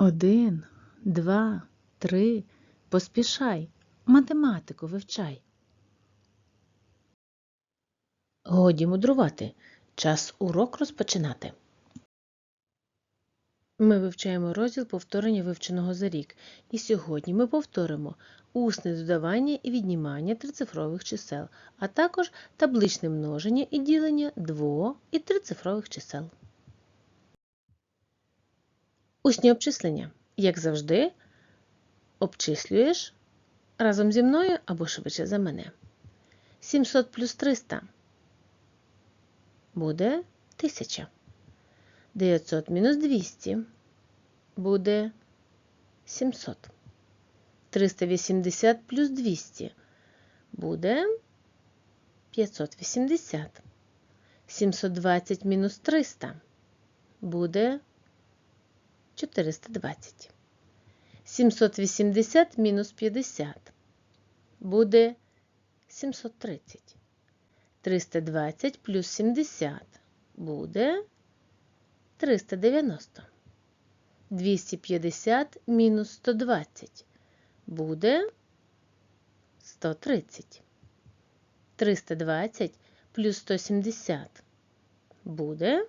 Один, два, три. Поспішай. Математику вивчай. Годі мудрувати. Час урок розпочинати. Ми вивчаємо розділ повторення вивченого за рік. І сьогодні ми повторимо усне додавання і віднімання трицифрових чисел, а також табличне множення і ділення дво- і трицифрових чисел. Усні обчислення. Як завжди, обчислюєш разом зі мною або швидше за мене. 700 плюс 300 буде 1000. 900 мінус 200 буде 700. 380 плюс 200 буде 580. 720 мінус 300 буде 420. 780 мінус 50 буде 730. 320 плюс 70 буде 390. 250 мінус 120 буде 130. 320 плюс 170 буде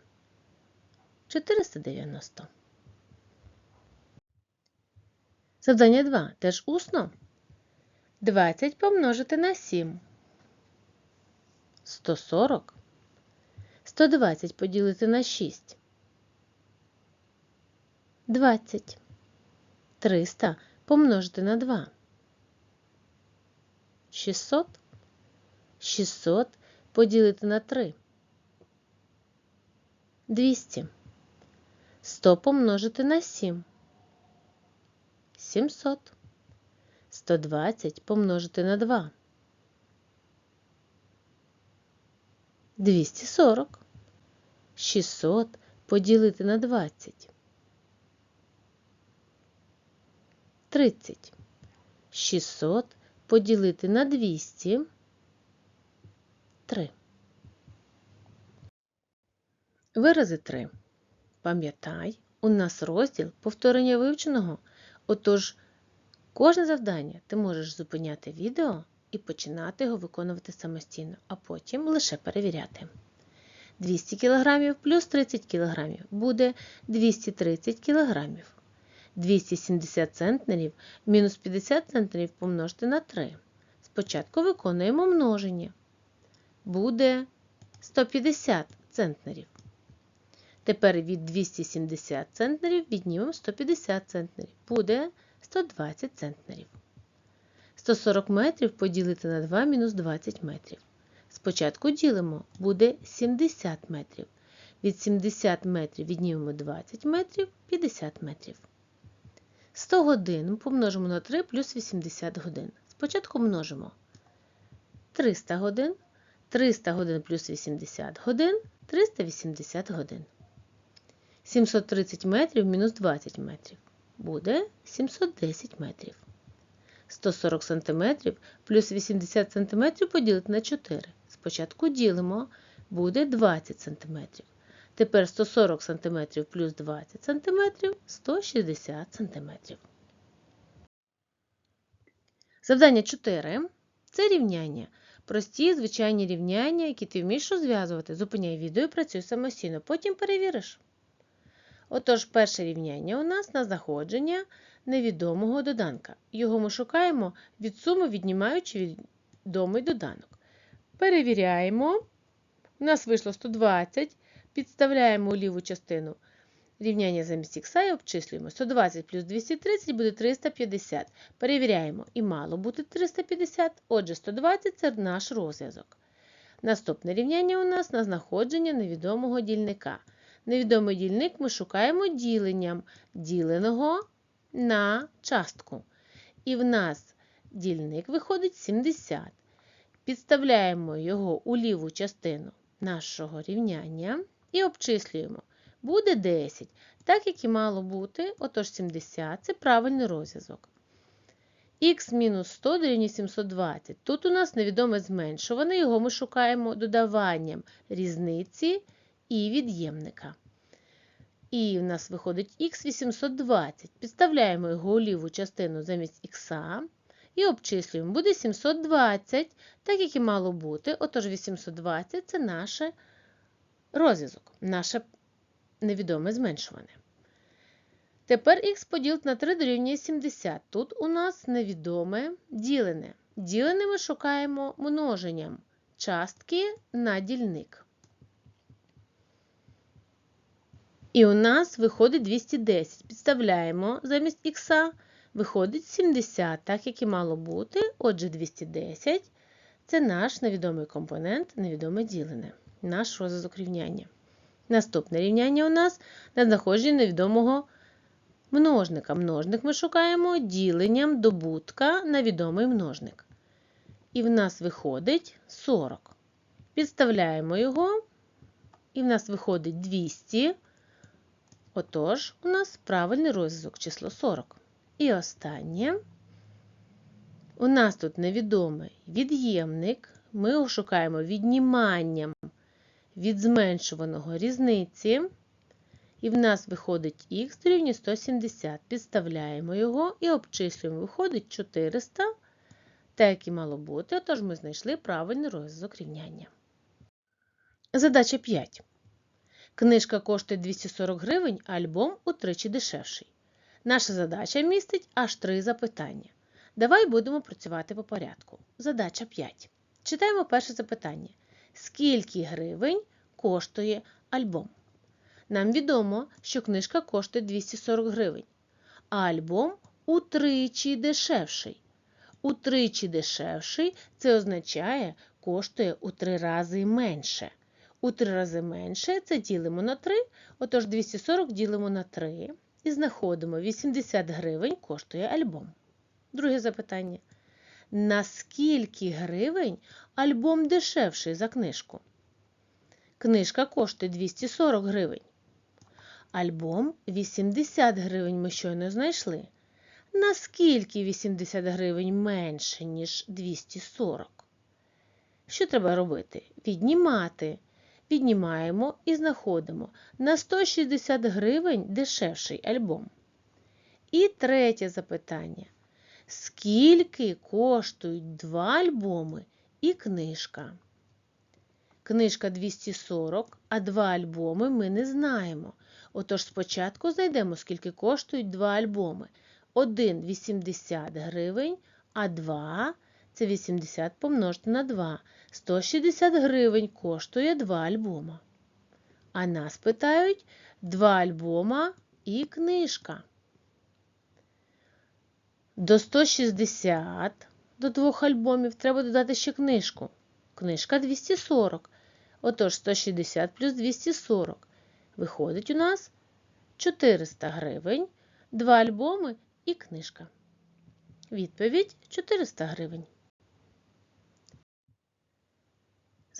490. Завдання 2. Теж усно. 20 помножити на 7. 140. 120 поділити на 6. 20. 300 помножити на 2. 600. 600 поділити на 3. 200. 100 помножити на 7. 700. 120 помножити на 2. 240. 600 поділити на 20. 30. 600 поділити на 200. 3. Вирази 3. Пам'ятай, у нас розділ повторення вивченого. Отож, кожне завдання ти можеш зупиняти відео і починати його виконувати самостійно, а потім лише перевіряти. 200 кг плюс 30 кг буде 230 кг. 270 центнерів мінус 50 центнерів помножити на 3. Спочатку виконуємо множення. Буде 150 центнерів. Тепер від 270 центнерів віднімемо 150 центнерів. Буде 120 центнерів. 140 метрів поділити на 2 мінус 20 метрів. Спочатку ділимо, буде 70 метрів. Від 70 метрів віднімемо 20 метрів 50 метрів. 100 годин помножимо на 3 плюс 80 годин. Спочатку множимо 300 годин, 300 годин плюс 80 годин, 380 годин. 730 метрів мінус 20 метрів. Буде 710 метрів. 140 см плюс 80 см поділити на 4. Спочатку ділимо, буде 20 см. Тепер 140 см плюс 20 см 160 см. Завдання 4. Це рівняння. Прості звичайні рівняння, які ти вмієш розв'язувати. Зупиняй відео і працюй самостійно. Потім перевіриш. Отож, перше рівняння у нас на знаходження невідомого доданка. Його ми шукаємо від суми, віднімаючи відомий доданок. Перевіряємо. У нас вийшло 120. Підставляємо у ліву частину рівняння замість х і обчислюємо. 120 плюс 230 буде 350. Перевіряємо. І мало бути 350. Отже, 120 це наш розв'язок. Наступне рівняння у нас на знаходження невідомого дільника. Невідомий дільник ми шукаємо діленням діленого на частку. І в нас дільник виходить 70. Підставляємо його у ліву частину нашого рівняння і обчислюємо. Буде 10, так як і мало бути, отож 70 це правильний розв'язок. Х мінус 100 дорівнює 720. Тут у нас невідоме зменшуване, його ми шукаємо додаванням різниці і від'ємника. І в нас виходить х 820. Підставляємо його ліву частину замість х і обчислюємо. Буде 720, так як і мало бути. Отож, 820 це наш розв'язок, наше невідоме зменшуване. Тепер х поділити на 3 дорівнює 70. Тут у нас невідоме ділене. Ділене ми шукаємо множенням частки на дільник. І у нас виходить 210. Підставляємо замість х, виходить 70, так як і мало бути. Отже, 210 це наш невідомий компонент, невідоме ділене, наш розв'язок рівняння. Наступне рівняння у нас на знаходження невідомого множника. Множник ми шукаємо діленням добутка на відомий множник. І в нас виходить 40. Підставляємо його, і в нас виходить 200. Отож, у нас правильний розв'язок число 40. І останнє. У нас тут невідомий від'ємник. Ми його шукаємо відніманням від зменшуваного різниці. І в нас виходить х дорівнює 170. Підставляємо його і обчислюємо. Виходить 400, так як і мало бути. Отож ми знайшли правильний розв'язок рівняння. Задача 5. Книжка коштує 240 гривень, а альбом утричі дешевший. Наша задача містить аж три запитання. Давай будемо працювати по порядку. Задача 5. Читаємо перше запитання. Скільки гривень коштує альбом? Нам відомо, що книжка коштує 240 гривень, а альбом утричі дешевший. Утричі дешевший це означає, коштує у три рази менше. У три рази менше це ділимо на 3, отож 240 ділимо на 3 і знаходимо 80 гривень коштує альбом. Друге запитання. На скільки гривень альбом дешевший за книжку? Книжка коштує 240 гривень. Альбом 80 гривень ми щойно знайшли. Наскільки 80 гривень менше, ніж 240? Що треба робити? Віднімати. Віднімаємо і знаходимо на 160 гривень дешевший альбом. І третє запитання. Скільки коштують два альбоми і книжка? Книжка 240, а два альбоми ми не знаємо. Отож спочатку знайдемо, скільки коштують два альбоми. Один 80 гривень, а два це 80 помножити на 2. 160 гривень коштує два альбома. А нас питають два альбома і книжка. До 160 до двох альбомів треба додати ще книжку. Книжка 240. Отож, 160 плюс 240. Виходить у нас 400 гривень, два альбоми і книжка. Відповідь 400 гривень.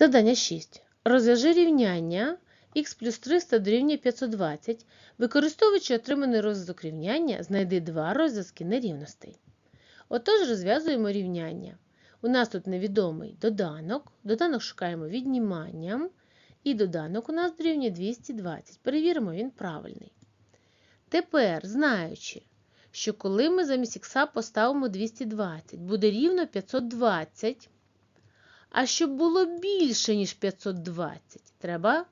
Задання 6. Розв'яжи рівняння х плюс 300 дорівнює 520. Використовуючи отриманий розв'язок рівняння, знайди два розв'язки нерівностей. Отож, розв'язуємо рівняння. У нас тут невідомий доданок. Доданок шукаємо відніманням. І доданок у нас дорівнює 220. Перевіримо, він правильний. Тепер, знаючи, що коли ми замість х поставимо 220, буде рівно 520. А щоб було більше, ніж 520, треба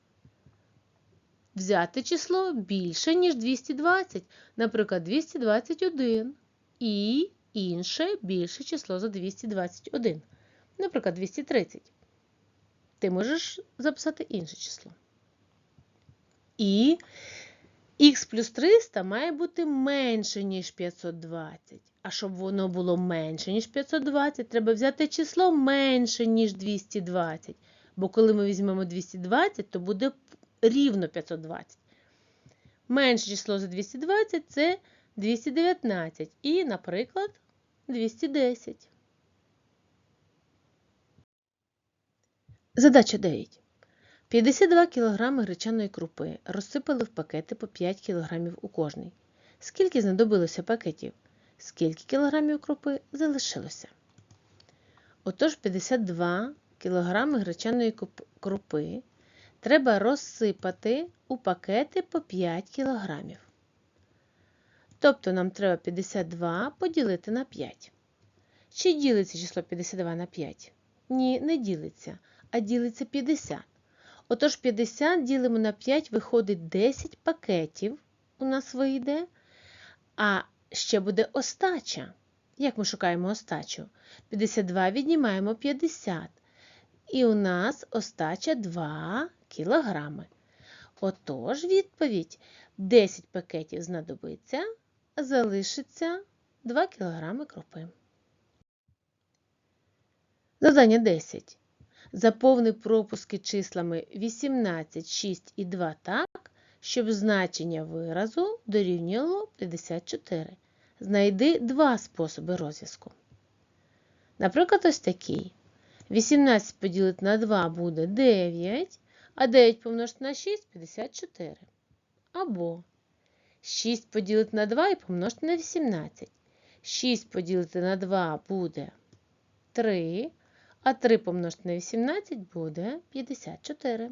взяти число більше, ніж 220, наприклад, 221. І інше більше число за 221. Наприклад, 230. Ти можеш записати інше число. І х плюс 300 має бути менше, ніж 520. А щоб воно було менше, ніж 520, треба взяти число менше, ніж 220. Бо коли ми візьмемо 220, то буде рівно 520. Менше число за 220 це 219. І, наприклад, 210. Задача 9. 52 кг гречаної крупи розсипали в пакети по 5 кг у кожний. Скільки знадобилося пакетів? Скільки кілограмів крупи залишилося? Отож, 52 кг гречаної крупи треба розсипати у пакети по 5 кг. Тобто нам треба 52 поділити на 5. Чи ділиться число 52 на 5? Ні, не ділиться, а ділиться 50. Отож 50 ділимо на 5, виходить 10 пакетів у нас вийде, а ще буде остача. Як ми шукаємо остачу? 52 віднімаємо 50. І у нас остача 2 кілограми. Отож, відповідь: 10 пакетів знадобиться, залишиться 2 кілограми крупи. Завдання 10. Заповни пропуски числами 18, 6 і 2 так, щоб значення виразу дорівнювало 54. Знайди два способи розв'язку. Наприклад, ось такий. 18 поділити на 2 буде 9, а 9 помножити на 6 54. Або 6 поділити на 2 і помножити на 18. 6 поділити на 2 буде 3, а 3 помножити на 18 буде 54.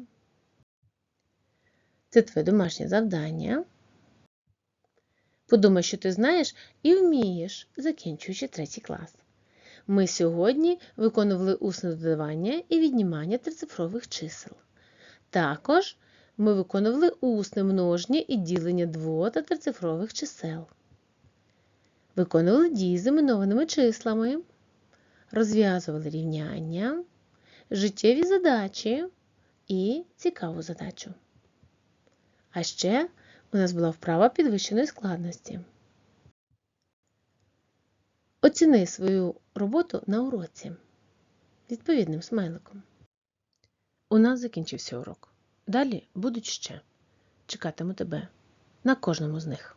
Це твоє домашнє завдання. Подумай, що ти знаєш і вмієш, закінчуючи третій клас. Ми сьогодні виконували усне додавання і віднімання трицифрових чисел. Також ми виконували усне множення і ділення дво- та трицифрових чисел. Виконували дії з іменованими числами, розв'язували рівняння, життєві задачі і цікаву задачу. А ще у нас була вправа підвищеної складності. Оціни свою роботу на уроці відповідним смайликом. У нас закінчився урок. Далі будуть ще. Чекатиму тебе на кожному з них.